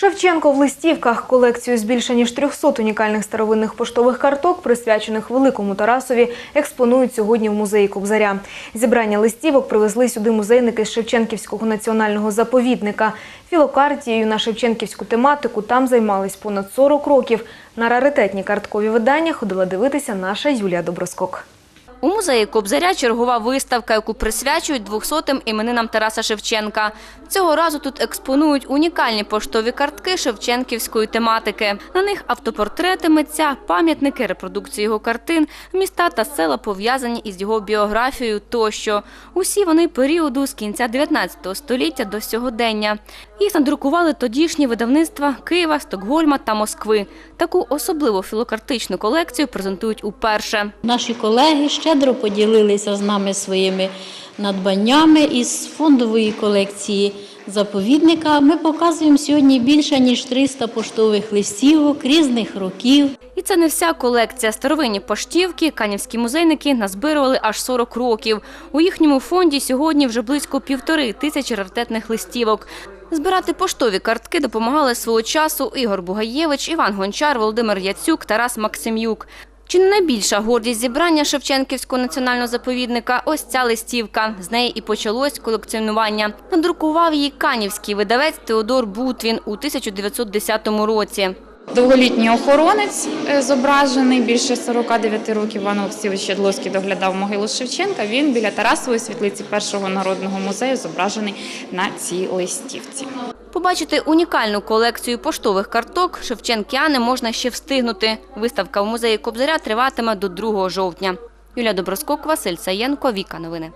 Шевченко в листівках колекцію з більше ніж 300 унікальних старовинних поштових карток, присвячених великому Тарасові, експонують сьогодні в музеї Кобзаря. Зібрання листівок привезли сюди музейники з Шевченківського національного заповідника. Філокартією на шевченківську тематику там займались понад 40 років. На раритетні карткові видання ходила дивитися наша Юлія Доброскок. У музеї Кобзаря чергова виставка, яку присвячують 200-м іменинам Тараса Шевченка. Цього разу тут експонують унікальні поштові картки шевченківської тематики. На них автопортрети митця, пам'ятники, репродукції його картин, міста та села пов'язані із його біографією тощо. Усі вони періоду з кінця 19 століття до сьогодення. Їх надрукували тодішні видавництва Києва, Стокгольма та Москви. Таку особливу філокартичну колекцію презентують уперше. Наші колеги щедро поділилися з нами своїми надбаннями із фондової колекції заповідника. Ми показуємо сьогодні більше ніж 300 поштових листівок різних років. І це не вся колекція. Старовинні поштівки канівські музейники назбирували аж 40 років. У їхньому фонді сьогодні вже близько півтори тисячі раритетних листівок. Збирати поштові картки допомагали свого часу Ігор Бугаєвич, Іван Гончар, Володимир Яцюк, Тарас Максим'юк. Чи не найбільша гордість зібрання Шевченківського національного заповідника – ось ця листівка. З неї і почалось колекціонування. Надрукував її канівський видавець Теодор Бутвін у 1910 році. Довголітній охоронець е, зображений більше 49 років. Іван Олексійович Ядловський доглядав могилу Шевченка. Він біля Тарасової світлиці першого народного музею зображений на цій листівці. Побачити унікальну колекцію поштових карток шевченкіани можна ще встигнути. Виставка в музеї Кобзаря триватиме до 2 жовтня. Юлія Доброскок, Василь Саєнко, Віка Новини.